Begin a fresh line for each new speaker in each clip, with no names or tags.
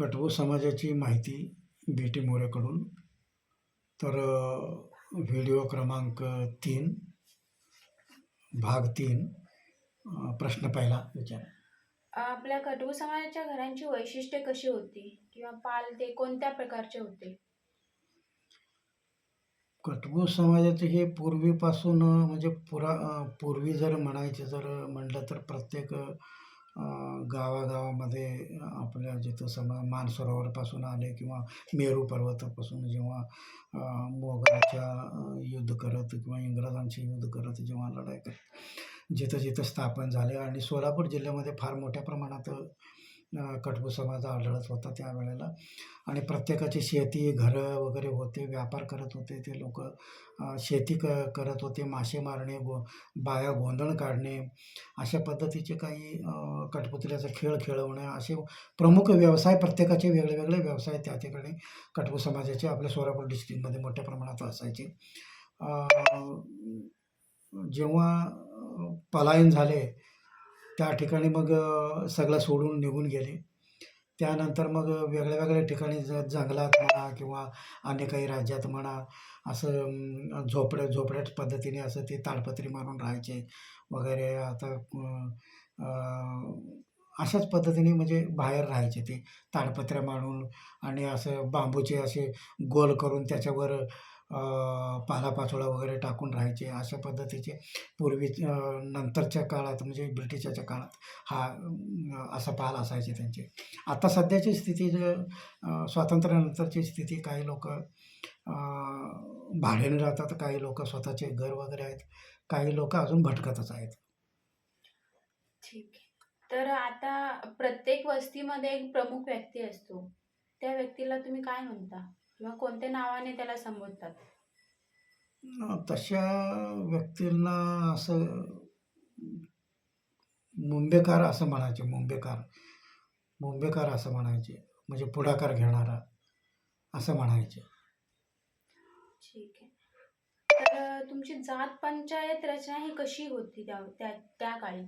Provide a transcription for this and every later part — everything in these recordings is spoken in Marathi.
कटवू समाजाची माहिती बी टी मोरेकडून तर व्हिडिओ क्रमांक तीन भाग तीन प्रश्न पहिला विचार.
आपल्या कटू समाजाच्या घरांची वैशिष्ट्ये कशी होती? किंवा पाल ते कोणत्या प्रकारचे होते?
कटबू समाजाचे हे पूर्वीपासून म्हणजे पुरा पूर्वी जर म्हणायचे जर म्हटलं तर प्रत्येक गावागावामध्ये आपल्या जिथं समा मानसरोवरपासून आले किंवा मेरू पर्वतापासून जेव्हा अ, मोगलाच्या युद्ध करत किंवा इंग्रजांशी युद्ध करत जेव्हा लढाई करत जिथं जिथं स्थापन झाले. आणि सोलापूर जिल्ह्यामध्ये फार मोठ्या प्रमाणात कटबू समाज आढळत होता त्यावेळेला. आणि प्रत्येकाची शेती घरं वगैरे होते व्यापार करत होते ते लोक. शेती क करत होते मासे मारणे गो बाया गोंधळ काढणे. अशा पद्धतीचे काही अ, कठपुतळ्याचा खेळ खेळवणे. असे प्रमुख व्यवसाय प्रत्येकाचे वेगळेवेगळे व्यवसाय त्या ठिकाणी कटपू समाजाचे आपल्या सोलापूर डिस्ट्रिक्टमध्ये मोठ्या प्रमाणात असायचे. जेव्हा पलायन झाले त्या ठिकाणी मग सगळं सोडून निघून गेले. त्यानंतर मग वेगळ्या वेगळ्या ठिकाणी ज जंगलात म्हणा किंवा अन्य काही राज्यात म्हणा असं झोपड्या झोपड्या पद्धतीने असं ते ताडपत्री मारून राहायचे वगैरे. आता अशाच पद्धतीने म्हणजे बाहेर राहायचे ते ताडपत्र्या मारून आणि असं बांबूचे असे गोल करून त्याच्यावर पालापाचोळा वगैरे टाकून राहायचे अशा पद्धतीचे पूर्वी नंतरच्या काळात म्हणजे ब्रिटिशाच्या काळात हा असा पाल असायचे त्यांचे. आता सध्याची स्थिती स्वातंत्र्यानंतरची स्थिती काही लोक भाड्याने राहतात काही लोक स्वतःचे घर वगैरे आहेत काही लोक अजून भटकतच आहेत.
ठीक तर आता प्रत्येक वस्तीमध्ये एक प्रमुख व्यक्ती असतो. त्या व्यक्तीला तुम्ही काय म्हणता? किंवा कोणत्या नावाने त्याला संबोधतात?
तशा व्यक्तींना असं मुंबेकार असं म्हणायचे मुंबेकार मुंबेकार असं म्हणायचे म्हणजे पुढाकार घेणारा असं म्हणायचे.
ठीक आहे. तर तुमची जात पंचायत रचना ही कशी होती त्या त्या त्या काळी?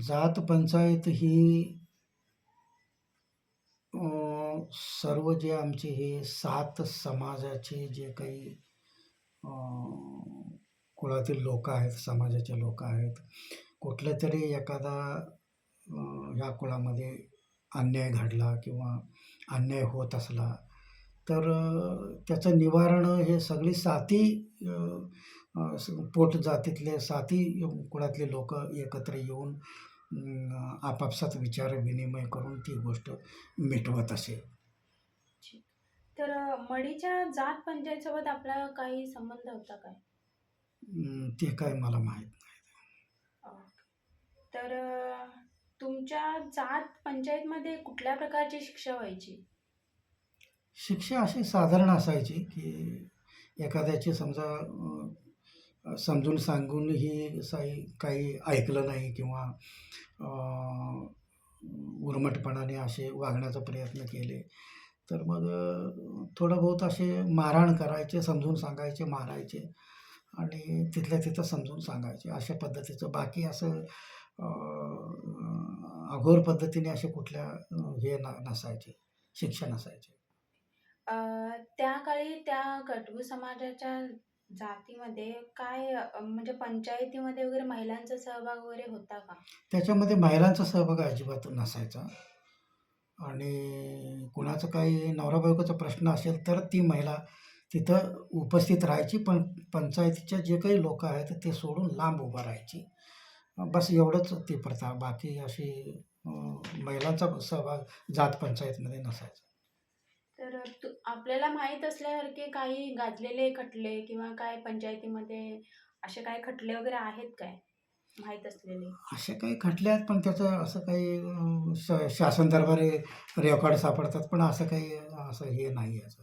जात पंचायत ही सर्व जे आमचे हे सात समाजाचे जे काही कुळातील लोक आहेत समाजाचे लोक आहेत कुठल्या तरी एखादा ह्या कुळामध्ये अन्याय घडला किंवा अन्याय होत असला तर त्याचं निवारण हे सगळी साती पोट जातीतले साती कुळातले लोक एकत्र येऊन आपापसात विचार विनिमय करून ती गोष्ट मिटवत असे.
तर मडीच्या जात पंचायत सोबत आपला काही संबंध होता काय
अं, ते काय मला माहीत नाही.
तर अ, तुमच्या जात पंचायतमध्ये कुठल्या प्रकारची शिक्षा व्हायची?
शिक्षा अशी साधारण असायची की एखाद्याची समजा अं, समजून सांगूनही साई काही ऐकलं नाही किंवा अं, उर्मटपणाने असे वागण्याचा प्रयत्न केले. तर मग थोडं बहुत असे मारहाण करायचे समजून सांगायचे मारायचे आणि तिथल्या तिथं समजून सांगायचे. अशा पद्धतीचं. बाकी असं अं, अघोर पद्धतीने असे कुठल्या हे न नसायचे शिक्षा नसायचे
अ, त्या काळी त्या कटबू समाजाच्या जातीमध्ये काय म्हणजे पंचायतीमध्ये वगैरे महिलांचा सहभाग वगैरे होता का?
त्याच्यामध्ये महिलांचा सहभाग अजिबात नसायचा. आणि कुणाचं काही नवरा बायकोचा प्रश्न असेल तर ती महिला तिथं उपस्थित राहायची पण पंचायतीच्या जे काही लोक आहेत ते सोडून लांब उभं राहायची. बस एवढंच ती प्रथा. बाकी अशी महिलांचा सहभाग जात पंचायतमध्ये नसायचा.
तर आपल्याला माहीत असल्यासारखे काही गाजलेले खटले किंवा काय पंचायतीमध्ये असे काय खटले वगैरे आहेत काय? माहीत असलेले.
असे काही खटले आहेत पण त्याचं असं काही श शासन दरबारी रेकॉर्ड सापडतात पण असं काही असं हे नाही आहे असं